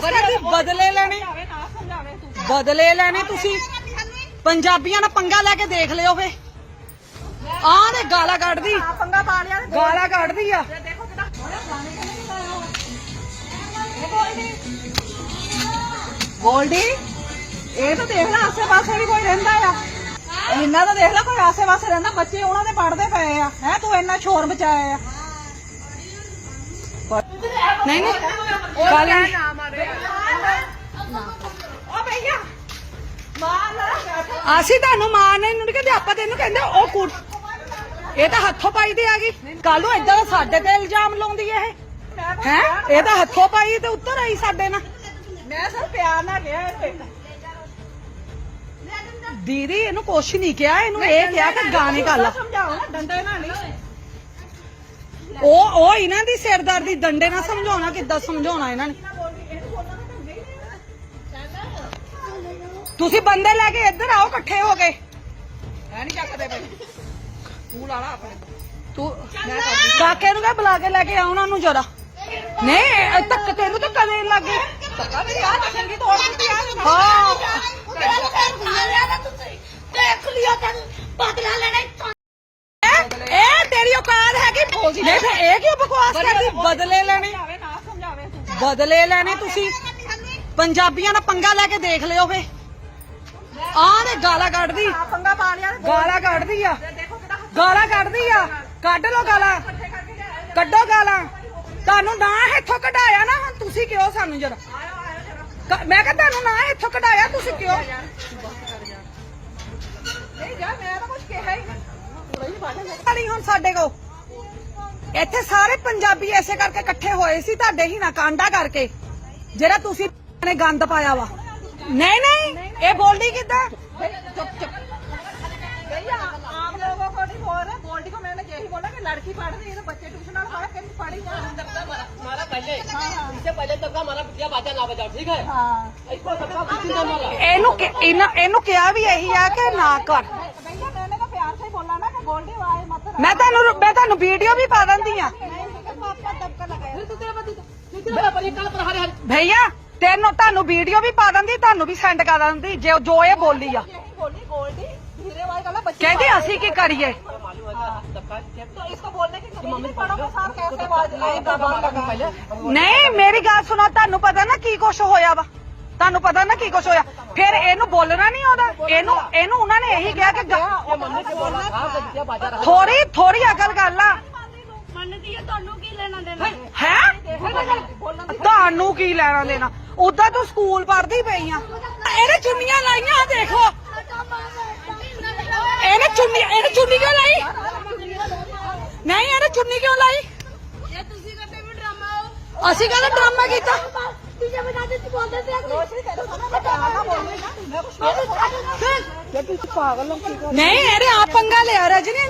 ਬਦਲੇ ਲੈਣੇ। ਬਦਲੇ ਲੈਣੇ ਤੁਸੀਂ। ਪੰਜਾਬੀਆਂ ਨਾਲ ਪੰਗਾ ਲੈ ਕੇ ਦੇਖ ਲਿਓ ਫੇ। ਆਹ ਦੇ ਗਾਲਾਂ ਕੱਢਦੀ। ਪੰਗਾ ਪਾ ਲਿਆ ਤੇ ਗਾਲਾਂ ਕੱਢਦੀ ਆ। ਦੇਖੋ ਕਿਦਾਂ ਗੋਲਡੀ। ਇਹ ਤਾਂ ਦੇਖ ਲੈ ਆਸੇ ਪਾਸੇ ਵੀ ਕੋਈ ਰਹਿੰਦਾ ਆ। ਇੰਨਾ ਤਾਂ ਦੇਖ ਲੈ ਕੋਈ ਆਸੇ ਪਾਸੇ ਰਹਿੰਦਾ। ਬੱਚੇ ਉਹਨਾਂ ਦੇ ਪੜਦੇ ਪਏ ਆ। ਹੈ ਤੂੰ ਇੰਨਾ ਸ਼ੋਰ ਮਚਾਇਆ ਆ। ਨਹੀਂ ਨਹੀਂ। ਗੱਲ ਅਸੀਂ ਤੁਹਾਨੂੰ ਮਾਂ ਨੇ ਨਹੀਂ ਕਹਿੰਦੇ ਆਪਾਂ ਤੈਨੂੰ ਕਹਿੰਦੇ ਉਹ ਕੁੜ। ਇਹ ਤਾਂ ਹੱਥੋਂ ਪਾਈ ਤੇ ਆ ਗਈ ਕੱਲ ਨੂੰ ਇਦਾਂ ਸਾਡੇ ਤੇ ਇਲਜ਼ਾਮ ਲਾਉਂਦੀ ਹੈ ਇਹ। ਹੈ? ਇਹ ਤਾਂ ਹੱਥੋਂ ਪਾਈ ਤੇ ਉੱਤਰ ਆਈ ਸਾਡੇ ਨਾਲ। ਮੈਂ ਸਰ ਪਿਆਰ ਨਾਲ ਗਿਆ ਇਹ ਦੀਦੀ ਇਹਨੂੰ ਕੁਛ ਨਹੀਂ ਕਿਹਾ ਇਹਨੂੰ ਇਹ ਕਿਹਾ ਕਿ ਗਾਣੇ ਗਾ ਲਾ। ਸਮਝਾਓ ਨਾ ਡੰਡੇ ਨਾਲ ਨਹੀਂ ਉਹ ਉਹ ਇਹਨਾਂ ਦੀ ਸਿਰਦਰਦੀ ਡੰਡੇ ਨਾਲ ਸਮਝਾਉਣਾ ਕਿੱਦਾਂ ਸਮਝਾਉਣਾ ਇਹਨਾਂ ਨੇ? ਤੁਸੀਂ ਬੰਦੇ ਲੈ ਕੇ ਇੱਧਰ ਆਓ ਇਕੱਠੇ ਹੋ ਕੇ। ਐ ਨਹੀਂ ਚੱਕਦੇ ਪਏ ਤੂੰ ਲਾ ਲਾ ਆਪਣੇ। ਤੂੰ ਕਾਕੇ ਨੂੰ ਕਹ ਬੁਲਾ ਕੇ ਲੈ ਕੇ ਆ ਉਹਨਾਂ ਨੂੰ ਜਰਾ। ਨਹੀਂ ਤੱਕ ਤੈਨੂੰ ਤਾਂ ਕਦੇ ਲੱਗੀ। ਧੱਕਾ ਮੇਰੀ ਆ ਚੰਗੀ ਤੋੜ ਦਿੱਤੀ ਆ ਹਾਂ। ਦੇਖ ਲਿਆ ਤੈਨੂੰ ਬਦਲਾ ਲੈਣਾ ਈ। ਇਹ- ਇਹ ਤੇਰੀ ਔਕਾਤ ਹੈਗੀ। ਨਹੀਂ ਫਿਰ ਇਹ ਕਿਉਂ ਬਕਵਾਸ ਕਰਦੀ? ਬਦਲੇ ਲੈਣੇ। ਬਦਲੇ ਲੈਣੇ ਤੁਸੀਂ। ਪੰਜਾਬੀਆਂ ਨਾਲ ਪੰਗਾ ਲੈ ਕੇ ਦੇਖ ਲਿਓ ਫੇ। ਆਹ ਦੇ ਗਾਲਾਂ ਕੱਢਦੀ। ਆ ਪੰਗਾ ਪਾ ਲਿਆ ਤੇ ਗਾਲਾਂ ਕੱਢਦੀ ਆ। ਦੇਖੋ ਗਾਲਾਂ ਕੱਢਦੀ ਆ। ਕੱਢ ਲੋ ਗਾਲਾਂ ਕੱਢੋ ਗਾਲਾਂ। ਤੁਹਾਨੂੰ ਨਾ ਇੱਥੋਂ ਕਢਾਇਆ ਨਾ ਹੁਣ ਤੁਸੀਂ ਕਿਉਂ ਸਾਨੂੰ ਜਰਾ? ਮੈਂ ਕਿਹਾ ਤੁਹਾਨੂੰ ਨਾ ਇੱਥੋਂ ਕਢਾਇਆ ਤੁਸੀਂ ਕਿਉਂ? ਨਹੀਂ ਜਾ ਮੈਂ ਤਾਂ ਕੁਝ ਕਿਹਾ ਹੀ ਨਹੀਂ। ਹੁਣ ਸਾਡੇ ਕੋ ਇੱਥੇ ਸਾਰੇ ਪੰਜਾਬੀ ਐਸੇ ਕਰਕੇ ਇਕੱਠੇ ਹੋਏ ਸੀ ਤੁਹਾਡੇ ਹੀ ਨਾ ਕਾਂਡਾ ਕਰਕੇ। ਜਿਹੜਾ ਤੁਸੀਂ ਨੇ ਗੰਦ ਪਾਇਆ ਵਾ। ਨਹੀਂ ਨਹੀਂ ਇਹ ਬੋਲਦੀ ਕਿੱਦਾਂ चुप चुप भैया आप लोगों को नहीं बोल रहे गोल्डी को मैंने यही बोला कि लड़की पढ़ रही है तो बच्चे ट्यूशन वाला पढ़ के पढ़ी हमारा पहले इससे पहले तक का हमारा बिटिया बाजा ना बजाओ ठीक है हाँ इसको सबका कुछ ना मारा ਇਹਨੂੰ ਕਿ- ਇਹਨਾਂ- ਇਹਨੂੰ ਕਿਹਾ ਵੀ ਇਹੀ ਆ ਕਿ ਨਾ ਕਰ भैया मैंने तो प्यार से ही बोला ना कि गोल्डी आए मत ਮੈਂ ਤੁਹਾਨੂੰ ਮੈਂ ਤੁਹਾਨੂੰ ਵੀਡੀਓ ਵੀ ਪਾ ਦਿੰਦੀ ਆ नहीं तो आपका दबका लगाया फिर तो तेरा बदी कितना पर कल पर हरे हरे ਭਈਆ ਤੈਨੂੰ ਤੁਹਾਨੂੰ ਵੀਡੀਓ ਵੀ ਪਾ ਦਿੰਦੀ ਤੁਹਾਨੂੰ ਵੀ ਸੈਂਡ ਕਰ ਦਿੰਦੀ ਜੇ ਜੋ ਇਹ ਬੋਲੀ ਆ यही बोली गोल्डी धीरे वाले गला बच्चे ਕਹਿੰਦੀ ਅਸੀਂ ਕੀ ਕਰੀਏ तो इसको बोलने की जरूरत नहीं पड़ोगे साहब कैसे आवाज आएगा बात लगा पहले ਨਹੀਂ ਮੇਰੀ ਗੱਲ ਸੁਣੋ ਤੁਹਾਨੂੰ ਪਤਾ ਨਾ ਕੀ ਕੁਛ ਹੋਇਆ ਵਾ ਤੁਹਾਨੂੰ ਪਤਾ ਨਾ ਕੀ ਕੁਛ ਹੋਇਆ ਫਿਰ ਇਹਨੂੰ ਬੋਲਣਾ ਨਹੀਂ ਆਉਂਦਾ ਇਹਨੂੰ ਇਹਨੂੰ ਉਹਨਾਂ ਨੇ ਇਹੀ ਕਿਹਾ ਕਿ ये मम्मी से बोलना था कि बिटिया बाजा रहा ਥੋੜੀ ਥੋੜੀ ਅਕਲ ਕਰ ਲਾ ਮੰਨਦੀ ਆ ਤੁਹਾਨੂੰ ਕੀ ਲੈਣਾ ਦੇਣਾ ਹੈ ਤੁਹਾਨੂੰ ਕੀ ਲੈਣਾ ਦੇਣਾ ਉਦਾਂ ਤੂੰ ਸਕੂਲ ਪੜ੍ਹਦੀ ਪਈ ਆ ਇਹਨੇ ਚੁੰਨੀਆਂ ਲਾਈਆਂ ਆਹ ਦੇਖੋ ਇਹਨੇ ਚੁੰਨੀ ਇਹਨੇ ਚੁੰਨੀ ਕਿਉਂ ਲਾਈ ਨਹੀਂ ਇਹਨੇ ਚੁੰਨੀ ਕਿਉਂ ਲਾਈ ਜੇ ਤੁਸੀਂ ਕਰਦੇ ਵੀ ਡਰਾਮਾ ਅਸੀਂ ਕਹਿੰਦੇ ਡਰਾਮਾ ਕੀਤਾ ਤੀਜੇ ਬਣਾ ਦੇ ਤੂੰ ਬੋਲਦੇ ਤੇ रोशनी तेरे सामने मैं प्यार ना बोलनी ना मैं कुछ ਨਹੀਂ ਇਹਨੇ ਆਪ ਪੰਗਾ ਲਿਆ ਰਜਨੀ